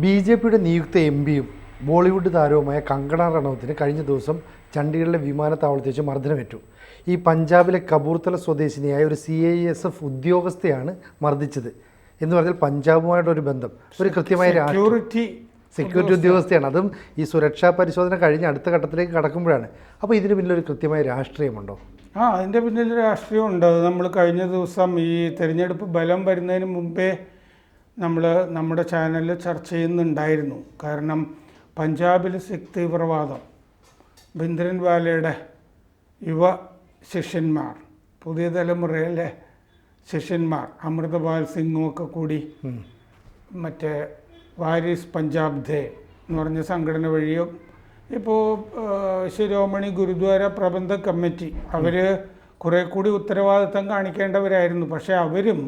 B J പിയുടെ നിയുക്ത M പിയും ബോളിവുഡ് താരവുമായ കങ്കണ റണൌത്തിന് കഴിഞ്ഞ ദിവസം ചണ്ഡീഗഡിലെ വിമാനത്താവളത്തിൽ വെച്ച് മർദ്ദനമേറ്റു. ഈ പഞ്ചാബിലെ കപൂർത്തല സ്വദേശിനിയായ ഒരു സി ഐ എസ് എഫ് ഉദ്യോഗസ്ഥയാണ് മർദ്ദിച്ചത്. എന്ന് പറഞ്ഞാൽ പഞ്ചാബുമായിട്ടൊരു ബന്ധം ഒരു കൃത്യമായ സെക്യൂരിറ്റി സെക്യൂരിറ്റി ഉദ്യോഗസ്ഥയാണ്. അതും ഈ സുരക്ഷാ പരിശോധന കഴിഞ്ഞ് അടുത്ത ഘട്ടത്തിലേക്ക് കടക്കുമ്പോഴാണ്. അപ്പോൾ ഇതിന് പിന്നിൽ ഒരു കൃത്യമായ രാഷ്ട്രീയമുണ്ടോ? ആ അതിന്റെ പിന്നിൽ രാഷ്ട്രീയം ഉണ്ട് നമ്മൾ കഴിഞ്ഞ ദിവസം ഈ തെരഞ്ഞെടുപ്പ് ബലം വരുന്നതിന് മുമ്പേ നമ്മൾ നമ്മുടെ ചാനലിൽ ചർച്ച ചെയ്യുന്നുണ്ടായിരുന്നു. കാരണം പഞ്ചാബിൽ സിഖ് തീവ്രവാദം ബിന്ദ്രൻ വാലയുടെ യുവ ശിഷ്യന്മാർ പുതിയ തലമുറയിലെ ശിഷ്യന്മാർ അമൃതപാൽ സിംഗും ഒക്കെ കൂടി മറ്റേ വാരിസ് പഞ്ചാബ് ദേ എന്ന് പറഞ്ഞ സംഘടന വഴിയോ ഇപ്പോൾ ശിരോമണി ഗുരുദ്വാര പ്രബന്ധ കമ്മിറ്റി അവർ കുറെ കൂടി ഉത്തരവാദിത്തം കാണിക്കേണ്ടവരായിരുന്നു. പക്ഷേ അവരും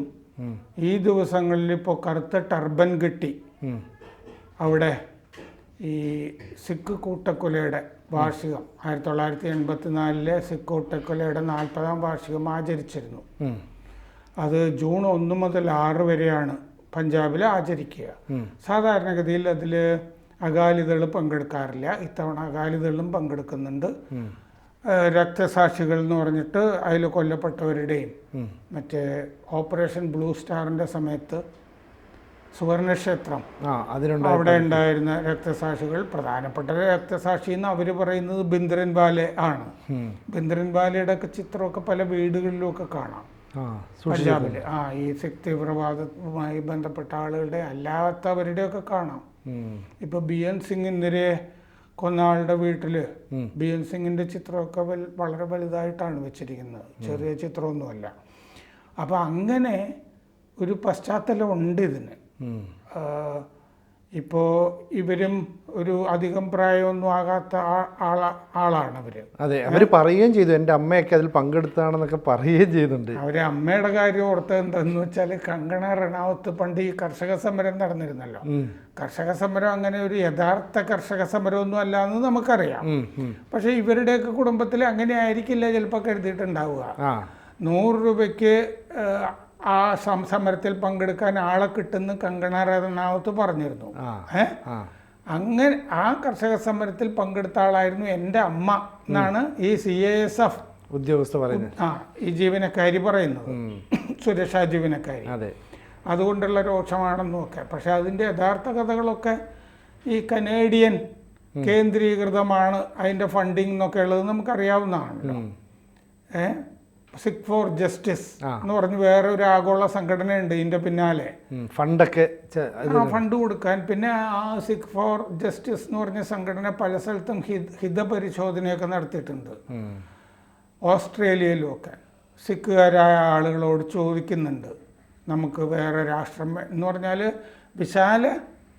ഈ ദിവസങ്ങളിൽ ഇപ്പോൾ കറുത്ത ടർബൻ കിട്ടി. അവിടെ ഈ സിഖ് കൂട്ടക്കൊലയുടെ വാർഷികം ആയിരത്തി തൊള്ളായിരത്തി എൺപത്തി നാലിലെ സിഖ് കൂട്ടക്കൊലയുടെ നാൽപ്പതാം വാർഷികം ആചരിച്ചിരുന്നു. അത് ജൂൺ ഒന്ന് മുതൽ ആറ് വരെയാണ് പഞ്ചാബിൽ ആചരിക്കുക. സാധാരണഗതിയിൽ അതിൽ അകാലിദൾ പങ്കെടുക്കാറില്ല. ഇത്തവണ അകാലിദളും പങ്കെടുക്കുന്നുണ്ട്. രക്തസാക്ഷികൾ എന്ന് പറഞ്ഞിട്ട് അതിൽ കൊല്ലപ്പെട്ടവരുടെയും. മറ്റേ ഓപ്പറേഷൻ ബ്ലൂ സ്റ്റാറിന്റെ സമയത്ത് സുവർണക്ഷേത്രം അവിടെ ഉണ്ടായിരുന്ന രക്തസാക്ഷികൾ പ്രധാനപ്പെട്ട രക്തസാക്ഷി എന്ന് അവർ പറയുന്നത് ബിന്ദ്രൻ ബാലെ ആണ്. ബിന്ദ്രൻ ബാലയുടെ ഒക്കെ ചിത്രമൊക്കെ പല വീടുകളിലും ഒക്കെ കാണാം. പഞ്ചാബിൽ ആ ഈ സിഖ് തീവ്രവാദവുമായി ബന്ധപ്പെട്ട ആളുകളുടെ അല്ലാത്തവരുടെയൊക്കെ കാണാം. ഇപ്പൊ ബി എൻ സിംഗിനെതിരെ കൊന്ന വീട്ടിൽ വീട്ടിൽ ബി എൻ സിംഗിന്റെ ചിത്രമൊക്കെ വളരെ വലുതായിട്ടാണ് വെച്ചിരിക്കുന്നത്. ചെറിയ ചിത്രമൊന്നുമല്ല. അപ്പോൾ അങ്ങനെ ഒരു പശ്ചാത്തലം ഉണ്ട് ഇതിന്. ഇപ്പോൾ ഇവരും ഒരു അധികം പ്രായമൊന്നും ആകാത്ത ആളാണ് അവർ. അതെ അവർ പറയുകയും ചെയ്തു. എന്റെ അമ്മയൊക്കെ അതിൽ പങ്കെടുത്താണെന്നൊക്കെ പറയുകയും ചെയ്യുന്നുണ്ട് അവരെ അമ്മയുടെ കാര്യം ഓർത്തത് എന്താന്ന് വെച്ചാൽ കങ്കണ റണാവത്ത് പണ്ട് ഈ കർഷക സമരം നടന്നിരുന്നല്ലോ. കർഷക സമരം അങ്ങനെ ഒരു യഥാർത്ഥ കർഷക സമരമൊന്നും അല്ല എന്ന് നമുക്കറിയാം. പക്ഷേ ഇവരുടെയൊക്കെ കുടുംബത്തിൽ അങ്ങനെ ആയിരിക്കില്ല ചിലപ്പോൾ കരുതിയിട്ടുണ്ടാവുക. നൂറ് രൂപയ്ക്ക് ആ സംസമരത്തിൽ പങ്കെടുക്കാൻ ആളെ കിട്ടുന്ന കങ്കണ റണാവത്ത് പറഞ്ഞിരുന്നു ഏ? അങ്ങനെ ആ കർഷക സമരത്തിൽ പങ്കെടുത്ത ആളായിരുന്നു എന്റെ അമ്മ എന്നാണ് ഈ സി എ എസ് എഫ് ഉദ്യോഗസ്ഥ പറയുന്നത്. ആ ഈ ജീവനക്കാരി പറയുന്നത്. സുരക്ഷാ ജീവനക്കാരി. അതെ. അതുകൊണ്ടുള്ള രോക്ഷമാണെന്നും ഒക്കെ. പക്ഷെ അതിന്റെ യഥാർത്ഥ കഥകളൊക്കെ ഈ കനേഡിയൻ കേന്ദ്രീകൃതമാണ് അതിന്റെ ഫണ്ടിങ് എന്നൊക്കെ ഉള്ളത് നമുക്കറിയാവുന്നതാണല്ലോ. ഉം. സിഖ് ഫോർ ജസ്റ്റിസ് എന്ന് പറഞ്ഞ് വേറെ ഒരു ആഗോള സംഘടനയുണ്ട് ഇതിന്റെ പിന്നാലെ. ഫണ്ടൊക്കെ ഫണ്ട് കൊടുക്കാൻ. പിന്നെ ആ സിക് ഫോർ ജസ്റ്റിസ് എന്ന് പറഞ്ഞ സംഘടന പല സ്ഥലത്തും ഹിത ഹിതപരിശോധനയൊക്കെ നടത്തിയിട്ടുണ്ട്. ഓസ്ട്രേലിയയിലും ഒക്കെ. സിഖുകാരായ ആളുകളോട് ചോദിക്കുന്നുണ്ട്. നമുക്ക് വേറെ രാഷ്ട്രം എന്ന് പറഞ്ഞാൽ വിശാല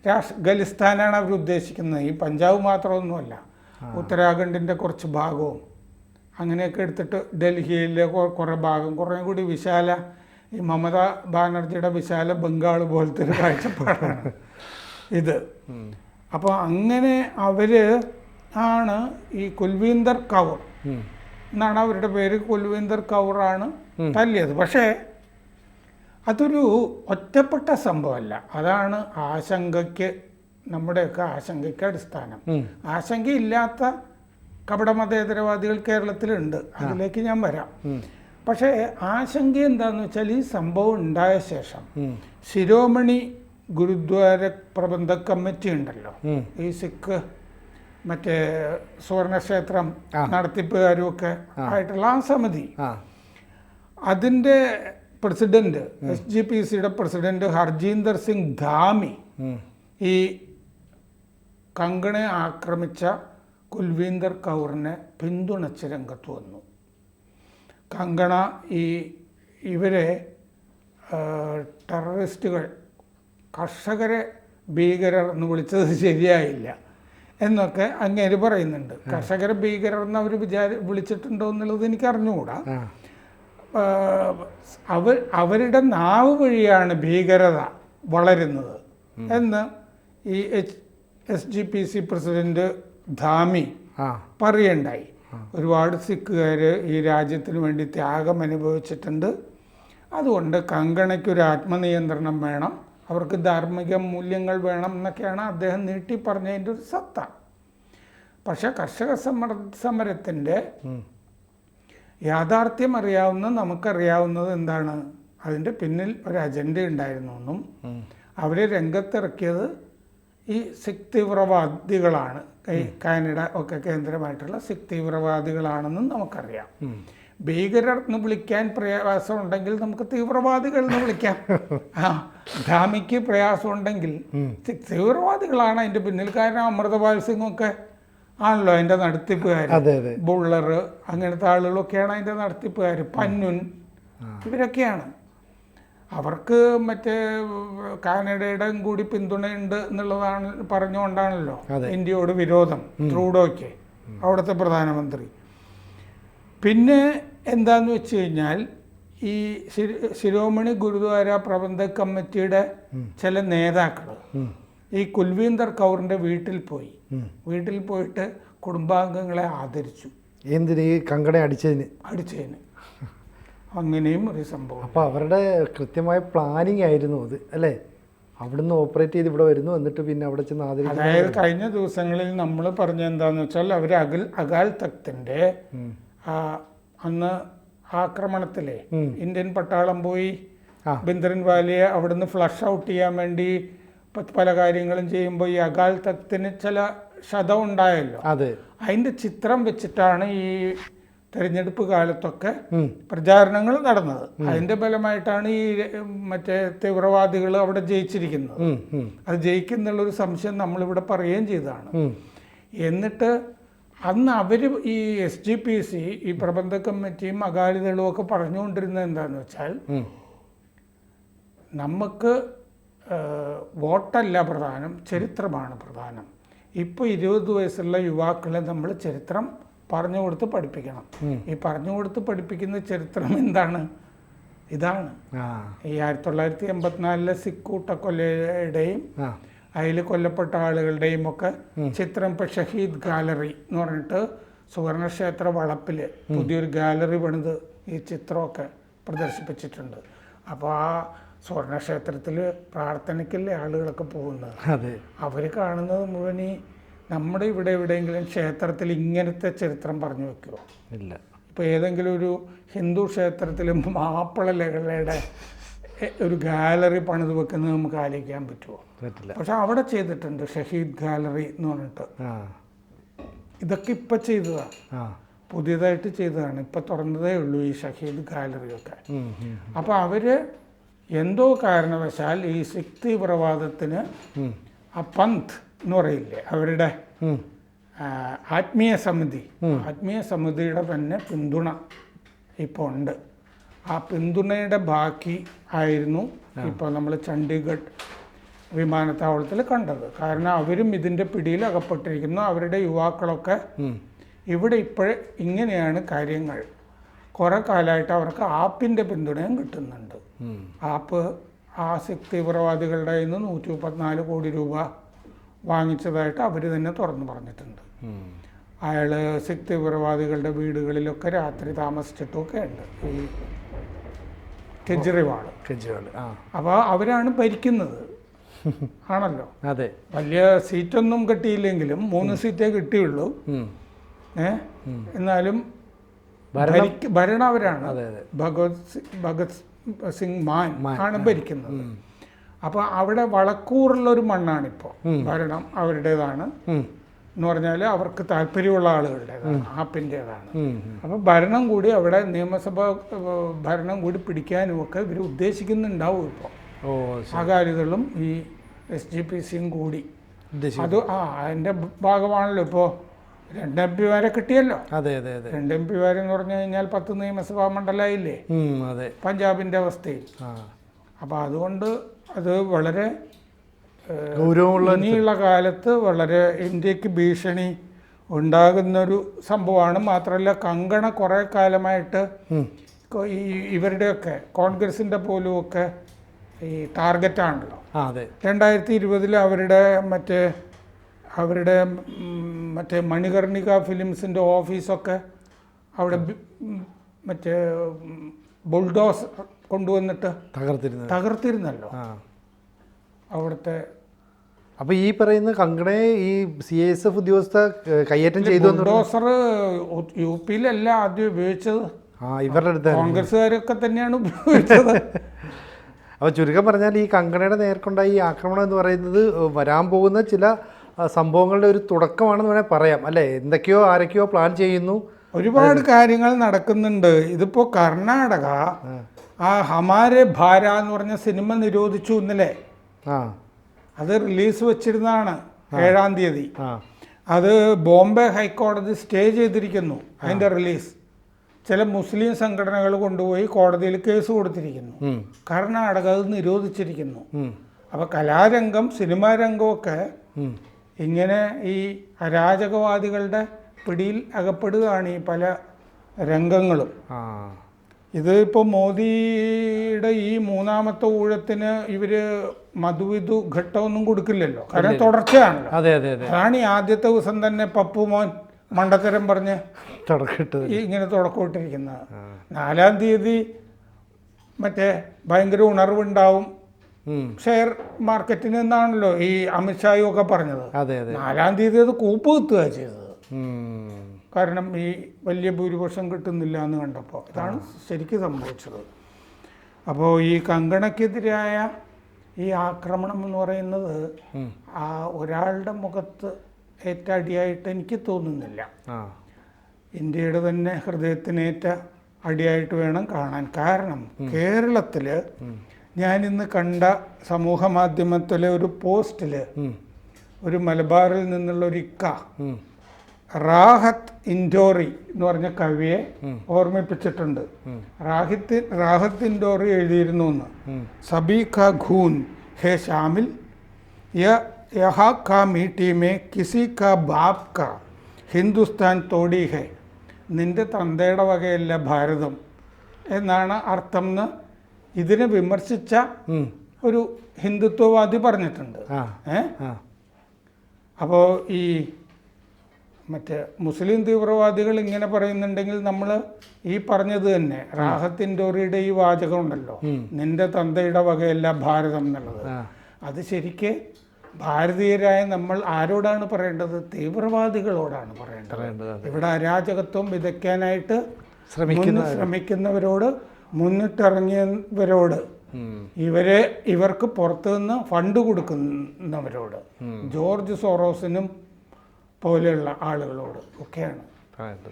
രാഷ്ട്ര ഖലിസ്ഥാനാണ് അവർ ഉദ്ദേശിക്കുന്നത് ഈ പഞ്ചാബ് മാത്രമൊന്നുമല്ല. ഉത്തരാഖണ്ഡിന്റെ കുറച്ച് ഭാഗവും അങ്ങനെയൊക്കെ എടുത്തിട്ട് ഡൽഹിയിലെ കുറേ ഭാഗം കുറേ കൂടി വിശാല ഈ മമതാ ബാനർജിയുടെ വിശാല ബംഗാൾ പോലത്തെ ഒരു കാഴ്ചപ്പാടാണ് ഇത്. അപ്പോൾ അങ്ങനെ അവർ ആണ് ഈ കുൽവീന്ദർ കൗർ എന്നാണ് അവരുടെ പേര്. കുൽവീന്ദർ കൗറാണ് തല്ലിയത്. പക്ഷേ അതൊരു ഒറ്റപ്പെട്ട സംഭവമല്ല. അതാണ് ആശങ്കയ്ക്ക് നമ്മുടെയൊക്കെ ആശങ്കയ്ക്ക് അടിസ്ഥാനം. ആശങ്കയില്ലാത്ത കപടമതേതരവാദികൾ കേരളത്തിലുണ്ട്. അതിലേക്ക് ഞാൻ വരാം. പക്ഷേ ആശങ്ക എന്താന്ന് വെച്ചാൽ ഈ സംഭവം ഉണ്ടായ ശേഷം. ശിരോമണി ഗുരുദ്വാര പ്രബന്ധ കമ്മിറ്റി ഉണ്ടല്ലോ. ഈ സിഖ് മറ്റേ സുവർണക്ഷേത്രം നടത്തിപ്പുകാരും ഒക്കെ ആയിട്ടുള്ള ആ സമിതി. അതിന്റെ അതിന്റെ പ്രസിഡന്റ് എസ് ജി പി സിയുടെ പ്രസിഡന്റ് ഹർജീന്ദർ സിംഗ് ധാമി ഈ കങ്കണെ ആക്രമിച്ച കുൽവീന്ദർ കൗറിനെ പിന്തുണച്ച് രംഗത്ത് വന്നു. കങ്കണ ഈ ഇവരെ ടെററിസ്റ്റുകൾ കർഷകരെ ഭീകരർ എന്ന് വിളിച്ചത് ശരിയായില്ല എന്നൊക്കെ അങ്ങേര് പറയുന്നുണ്ട്. കർഷകരെ ഭീകരർ എന്ന് അവർ വിചാരി വിളിച്ചിട്ടുണ്ടോ എന്നുള്ളത് എനിക്ക് അറിഞ്ഞുകൂടാ അവ അവർ അവരുടെ നാവ് വഴിയാണ് ഭീകരത വളരുന്നത് എന്ന് ഈ H S G P C president Dhami പറയുണ്ടായി. ഒരുപാട് സിഖുകാർ ഈ രാജ്യത്തിന് വേണ്ടി ത്യാഗം അനുഭവിച്ചിട്ടുണ്ട്. അതുകൊണ്ട് കങ്കണയ്ക്കൊരു ആത്മനിയന്ത്രണം വേണം. അവർക്ക് ധാർമ്മിക മൂല്യങ്ങൾ വേണം എന്നൊക്കെയാണ് അദ്ദേഹം നീട്ടി പറഞ്ഞതിന്റെ ഒരു സത്ത. പക്ഷേ കർഷക സമര സമരത്തിന്റെ യാഥാർത്ഥ്യം അറിയാവുന്ന നമുക്കറിയാവുന്നത് എന്താണ്? അതിന്റെ പിന്നിൽ ഒരു അജണ്ട ഉണ്ടായിരുന്നു എന്നും അവരെ രംഗത്തിറക്കിയത് ഈ സിഖ് തീവ്രവാദികളാണ് കാനഡ ഒക്കെ കേന്ദ്രമായിട്ടുള്ള സിഖ് തീവ്രവാദികളാണെന്നും നമുക്കറിയാം. ഭീകരർ എന്ന് വിളിക്കാൻ പ്രയാസം ഉണ്ടെങ്കിൽ നമുക്ക് തീവ്രവാദികൾ എന്ന് വിളിക്കാം. ആ ധാമിക്ക് പ്രയാസം ഉണ്ടെങ്കിൽ സിഖ് തീവ്രവാദികളാണ് അതിന്റെ പിന്നിൽ. കാരണം അമൃതപാൽ സിംഗ് ഒക്കെ ആണല്ലോ അതിന്റെ നടത്തിപ്പുകാർ ബുള്ളർ അങ്ങനത്തെ ആളുകളൊക്കെയാണ് അതിന്റെ നടത്തിപ്പുകാർ പന്നുൻ ഇവരൊക്കെയാണ്. അവർക്ക് മറ്റേ കാനഡയുടെ കൂടി പിന്തുണയുണ്ട് എന്നുള്ളതാണ് പറഞ്ഞുകൊണ്ടാണല്ലോ. ഇന്ത്യയോട് വിരോധം ട്രൂഡോയ്ക്ക് അവിടുത്തെ പ്രധാനമന്ത്രി. പിന്നെ എന്താന്ന് വെച്ച് കഴിഞ്ഞാൽ ഈ ശിര- ശിരോമണി ഗുരുദ്വാര പ്രബന്ധക് കമ്മിറ്റിയുടെ ചില നേതാക്കൾ ഈ കുൽവീന്ദർ കൗറിന്റെ വീട്ടിൽ പോയി. വീട്ടിൽ പോയിട്ട് കുടുംബാംഗങ്ങളെ ആദരിച്ചു. എന്തിന് ഈ കങ്കണ അടിച്ചതിന്? അടിച്ചതിന്. അങ്ങനെയും ഒരു സംഭവം. അപ്പോൾ അവരുടെ കൃത്യമായ പ്ലാനിങ് ആയിരുന്നു അത് അല്ലേ? അവിടുന്ന് ഓപ്പറേറ്റ് ചെയ്ത് ഇവിടെ വരുന്നു എന്നിട്ട് പിന്നെ അവിടെ ചെന്ന് ആദരിക്കുന്നു. അതായത് കഴിഞ്ഞ ദിവസങ്ങളിൽ നമ്മൾ പറഞ്ഞ എന്താന്ന് വെച്ചാൽ അവർ അകൽ അകാൽ തക്തിന്റെ അന്ന് ആക്രമണത്തിലെ ഇന്ത്യൻ പട്ടാളം പോയി. ബിന്ദ്രൻ വാലിയെ അവിടുന്ന് ഫ്ലഷ് ഔട്ട് ചെയ്യാൻ വേണ്ടി പല കാര്യങ്ങളും ചെയ്യുമ്പോൾ ഈ അകാൽ തക്തിന് ചില ക്ഷതം ഉണ്ടായല്ലോ. അതെ. അതിന്റെ ചിത്രം വെച്ചിട്ടാണ് ഈ തെരഞ്ഞെടുപ്പ് കാലത്തൊക്കെ പ്രചാരണങ്ങൾ നടന്നത്. അതിന്റെ ഫലമായിട്ടാണ് ഈ മറ്റേ തീവ്രവാദികൾ അവിടെ ജയിച്ചിരിക്കുന്നത്. അത് ജയിക്കുന്നുള്ളൊരു സംശയം നമ്മളിവിടെ പറയുകയും ചെയ്തതാണ്. എന്നിട്ട് അന്ന് അവർ ഈ എസ് ജി പി സി ഈ പ്രബന്ധ കമ്മിറ്റിയും അകാലിദളും ഒക്കെ പറഞ്ഞുകൊണ്ടിരുന്നത് എന്താണെന്ന് വെച്ചാൽ നമുക്ക് വോട്ടല്ല പ്രധാനം ചരിത്രമാണ് പ്രധാനം. ഇപ്പോൾ ഇരുപത് വയസ്സുള്ള യുവാക്കളെ നമ്മൾ ചരിത്രം പറഞ്ഞു കൊടുത്ത് പഠിപ്പിക്കണം. ഈ പറഞ്ഞു കൊടുത്ത് പഠിപ്പിക്കുന്ന ചരിത്രം എന്താണ്? ഇതാണ്. ഈ ആയിരത്തി തൊള്ളായിരത്തി എൺപത്തിനാലിലെ സിക്കൂട്ട കൊല്ലയുടെയും അതിൽ കൊല്ലപ്പെട്ട ആളുകളുടെയും ഒക്കെ ചിത്രം ഇപ്പം ഷഹീദ് ഗാലറി എന്ന് പറഞ്ഞിട്ട് സുവർണക്ഷേത്ര വളപ്പിൽ പുതിയൊരു ഗാലറി പണിത് ഈ ചിത്രമൊക്കെ പ്രദർശിപ്പിച്ചിട്ടുണ്ട്. അപ്പോൾ ആ സുവർണക്ഷേത്രത്തിൽ പ്രാർത്ഥനയ്ക്കല്ലേ ആളുകളൊക്കെ പോകുന്നത്? അവർ കാണുന്നത് മുഴുവൻ ഈ നമ്മുടെ ഇവിടെ എവിടെയെങ്കിലും ക്ഷേത്രത്തിൽ ഇങ്ങനത്തെ ചരിത്രം പറഞ്ഞു വെക്കുമോ ഇല്ല. ഇപ്പോൾ ഏതെങ്കിലും ഒരു ഹിന്ദു ക്ഷേത്രത്തിൽ മാപ്പിള ലഹളയുടെ ഒരു ഗാലറി പണിത് വെക്കുന്നത് നമുക്ക് ആലോചിക്കാൻ പറ്റുമോ പറ്റില്ല. പക്ഷെ അവിടെ ചെയ്തിട്ടുണ്ട് ഷഹീദ് ഗാലറി എന്ന് പറഞ്ഞിട്ട്. ഇതൊക്കെ ഇപ്പം ചെയ്തതാണ് പുതിയതായിട്ട് ചെയ്തതാണ്. ഇപ്പം തുറന്നതേ ഉള്ളൂ ഈ ഷഹീദ് ഗാലറിയൊക്കെ. അപ്പോൾ അവർ എന്തോ കാരണവശാൽ ഈ സിഖ് തീവ്രവാദത്തിന് ആ പന്ത് എന്ന് പറയില്ലേ? അവരുടെ ആത്മീയ സമിതി. ആത്മീയ സമിതിയുടെ തന്നെ പിന്തുണ ഇപ്പോൾ ഉണ്ട്. ആ പിന്തുണയുടെ ബാക്കി ആയിരുന്നു ഇപ്പോൾ നമ്മൾ ചണ്ഡീഗഡ് വിമാനത്താവളത്തിൽ കണ്ടത്. കാരണം അവരും ഇതിന്റെ പിടിയിൽ അകപ്പെട്ടിരിക്കുന്നു. അവരുടെ യുവാക്കളൊക്കെ. ഇവിടെ ഇപ്പോഴേ ഇങ്ങനെയാണ് കാര്യങ്ങൾ. കുറേ കാലമായിട്ട് അവർക്ക് ആപ്പിന്റെ പിന്തുണയും കിട്ടുന്നുണ്ട്. ആപ്പ് ആ സിഖ് തീവ്രവാദികളുടെ കയ്യിൽ നിന്ന് നൂറ്റി മുപ്പത്തിനാല് കോടി രൂപ വാങ്ങിച്ചതായിട്ട് അവർ തന്നെ തുറന്നു പറഞ്ഞിട്ടുണ്ട്. അയാൾ സിഖ് തീവ്രവാദികളുടെ വീടുകളിലൊക്കെ രാത്രി താമസിച്ചിട്ടൊക്കെ ഉണ്ട് ഈ കെജ്രിവാൾ കെജ്രിവാൾ അപ്പോൾ അവരാണ് ഭരിക്കുന്നത്. ആണല്ലോ? അതെ. വലിയ സീറ്റൊന്നും കിട്ടിയില്ലെങ്കിലും മൂന്ന് സീറ്റേ കിട്ടിയുള്ളൂ. ഏ? എന്നാലും ഭരണം- അവരാണ് ഭഗവത് ഭഗത് സിംഗ് മാൻ, ആണ് ഭരിക്കുന്നത്. അപ്പോൾ അവിടെ വളക്കൂറുള്ള ഒരു മണ്ണാണിപ്പോൾ ഭരണം അവരുടേതാണ്. എന്ന് പറഞ്ഞാൽ അവർക്ക് താല്പര്യമുള്ള ആളുകളുടേതാണ്. ആപ്പിന്റേതാണ്. അപ്പോൾ ഭരണം കൂടി അവിടെ നിയമസഭ ഭരണം കൂടി പിടിക്കാനും ഒക്കെ ഇവർ ഉദ്ദേശിക്കുന്നുണ്ടാവും ഇപ്പോൾ. അകാലികളും ഈ എസ് ജി പി സിയും കൂടി. അത് ആ അതിന്റെ ഭാഗമാണല്ലോ ഇപ്പോ. രണ്ട് എം പിമാരെ കിട്ടിയല്ലോ. അതെ അതെ അതെ. രണ്ട് എം പിമാരെന്ന് പറഞ്ഞു കഴിഞ്ഞാൽ പത്ത് നിയമസഭാ മണ്ഡലമായില്ലേ പഞ്ചാബിന്റെ പഞ്ചാബിന്റെ അവസ്ഥയിൽ അപ്പോൾ അതുകൊണ്ട് അത് വളരെ ഗൗരവമുള്ള ഇനിയുള്ള കാലത്ത് വളരെ ഇന്ത്യയ്ക്ക് ഭീഷണി ഉണ്ടാകുന്നൊരു സംഭവമാണ്. മാത്രമല്ല കങ്കണ കുറേ കാലമായിട്ട് ഈ ഇവരുടെയൊക്കെ കോൺഗ്രസിന്റെ പോലുമൊക്കെ ഈ ടാർഗറ്റാണല്ലോ. രണ്ടായിരത്തി ഇരുപതിൽ അവരുടെ മറ്റേ അവരുടെ മറ്റേ മണികർണിക ഫിലിംസിന്റെ ഓഫീസൊക്കെ അവിടെ മറ്റേ ബുൾഡോസ് കൊണ്ടുവന്നിട്ട് തകർത്തിരുന്നത്. തകർത്തിരുന്നല്ലോ. അവിടുത്തെ അപ്പൊ ഈ പറയുന്ന കങ്കണയെ ഈ സി എസ് എഫ് ഉദ്യോഗസ്ഥ കൈയേറ്റം കയ്യേറ്റം ചെയ്തു ബുൾഡോസർ യു പിയിലല്ല ആദ്യം ഉപയോഗിച്ചത്. ആ ഇവരുടെ അടുത്ത് കോൺഗ്രസ്സുകാരൊക്കെ തന്നെയാണ് ഉപയോഗിച്ചത്. അപ്പോൾ ചുരുക്കം പറഞ്ഞാൽ ഈ കങ്കണയുടെ നേർക്കുണ്ടായ ഈ ആക്രമണം എന്ന് പറയുന്നത് വരാൻ പോകുന്ന ചില സംഭവങ്ങളുടെ ഒരു തുടക്കമാണെന്ന് വേണേൽ പറയാം. അല്ലേ? എന്തൊക്കെയോ ആരൊക്കെയോ പ്ലാൻ ചെയ്യുന്നു. ഒരുപാട് കാര്യങ്ങൾ നടക്കുന്നുണ്ട്. ഇതിപ്പോ കർണാടക ആ ഹമാരെ ഭാര എന്ന് പറഞ്ഞ സിനിമ നിരോധിച്ചു ഇന്നലെ. അത് റിലീസ് വെച്ചിരുന്നതാണ് ഏഴാം തീയതി. അത് ബോംബെ ഹൈക്കോടതി സ്റ്റേ ചെയ്തിരിക്കുന്നു അതിന്റെ റിലീസ്. ചില മുസ്ലിം സംഘടനകൾ കൊണ്ടുപോയി കോടതിയിൽ കേസ് കൊടുത്തിരിക്കുന്നു. കർണാടക അത് നിരോധിച്ചിരിക്കുന്നു. അപ്പൊ അപ്പോൾ കലാരംഗം സിനിമാ രംഗമൊക്കെ ഇങ്ങനെ ഈ അരാജകവാദികളുടെ പിടിയിൽ അകപ്പെടുകയാണ് ഈ പല രംഗങ്ങളും. ഇത് ഇപ്പോൾ മോദിയുടെ ഈ മൂന്നാമത്തെ ഊഴത്തിന് ഇവർ മധുവിധു ഘട്ടമൊന്നും കൊടുക്കില്ലല്ലോ. കാരണം തുടർച്ചയാണല്ലോ. അതെ അതെ അതെ. അതാണ് ഈ ആദ്യത്തെ ദിവസം തന്നെ പപ്പു മോൻ മണ്ടത്തരം പറഞ്ഞ് ഇങ്ങനെ തുടക്കമിട്ടിരിക്കുന്നത്. നാലാം തീയതി മറ്റേ ഭയങ്കര ഉണർവുണ്ടാവും ഷെയർ മാർക്കറ്റിൽ നിന്നാണല്ലോ ഈ അമിത്ഷായും ഒക്കെ പറഞ്ഞത്. നാലാം തീയതി അത് കൂപ്പ് കുത്തുക ചെയ്തത്. കാരണം ഈ വലിയ ഭൂരിപക്ഷം കിട്ടുന്നില്ല എന്ന് കണ്ടപ്പോൾ ഇതാണ് ശരിക്കും സംഭവിച്ചത്. അപ്പോൾ ഈ കങ്കണക്കെതിരായ ഈ ആക്രമണം എന്ന് പറയുന്നത് ആ ഒരാളുടെ മുഖത്ത് ഏറ്റ എനിക്ക് തോന്നുന്നില്ല. ഇന്ത്യയുടെ തന്നെ ഹൃദയത്തിനേറ്റ അടിയായിട്ട് വേണം കാണാൻ. കാരണം കേരളത്തിൽ ഞാനിന്ന് കണ്ട സമൂഹ മാധ്യമത്തിലെ ഒരു പോസ്റ്റിൽ ഒരു മലബാറിൽ നിന്നുള്ള ഒരു ഇക്ക റാഹത്ത് ഇൻഡോറി എന്ന് പറഞ്ഞ കവിയെ ഓർമ്മിപ്പിച്ചിട്ടുണ്ട്. റാഹിത്ത് റാഹത്ത് ഇൻഡോറി എഴുതിയിരുന്നു എന്ന്. സബി ഖൂൻ ഹേ ഷാമിൽ യഹാ കാ മീട്ടി മേ കിസി കാ ബാപ് കാ ഹിന്ദുസ്ഥാൻ തോടി ഹേ നിന്റെ തന്തയുടെ വകയല്ല ഭാരതം എന്നാണ് അർത്ഥം എന്ന് ഇതിനെ വിമർശിച്ച ഒരു ഹിന്ദുത്വവാദി പറഞ്ഞിട്ടുണ്ട്. ഏ? അപ്പോ അപ്പോൾ ഈ മറ്റേ മുസ്ലിം തീവ്രവാദികൾ ഇങ്ങനെ പറയുന്നുണ്ടെങ്കിൽ നമ്മൾ ഈ പറഞ്ഞത് തന്നെ റാഹത്തിന്റെ ഒരിടെ ഈ വാചകം ഉണ്ടല്ലോ നിന്റെ തന്തയുടെ വകയല്ല ഭാരതം എന്നുള്ളത്. അത് ശരിക്ക് ഭാരതീയരായ നമ്മൾ ആരോടാണ് പറയേണ്ടത്? തീവ്രവാദികളോടാണ് പറയേണ്ടത്. ഇവിടെ അരാജകത്വം വിതയ്ക്കാനായിട്ട് ശ്രമിക്കുന്ന ശ്രമിക്കുന്നവരോട് മുന്നിട്ടിറങ്ങിയവരോട്. ഇവരെ ഇവർക്ക് പുറത്തുനിന്ന് ഫണ്ട് കൊടുക്കുന്നവരോട് ജോർജ് സോറോസിനും പോലെയുള്ള ആളുകളോട് ഒക്കെയാണ്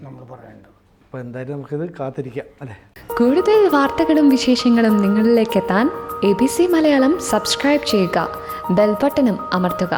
നമ്മൾ പറയേണ്ടത്. അപ്പോൾ എന്തായാലും നമുക്കിത് കാത്തിരിക്കാം അല്ലേ? കൂടുതൽ വാർത്തകളും വിശേഷങ്ങളും നിങ്ങളിലേക്ക് എത്താൻ A B C Malayalam subscribe ചെയ്യുക ബെൽബട്ടനും അമർത്തുക.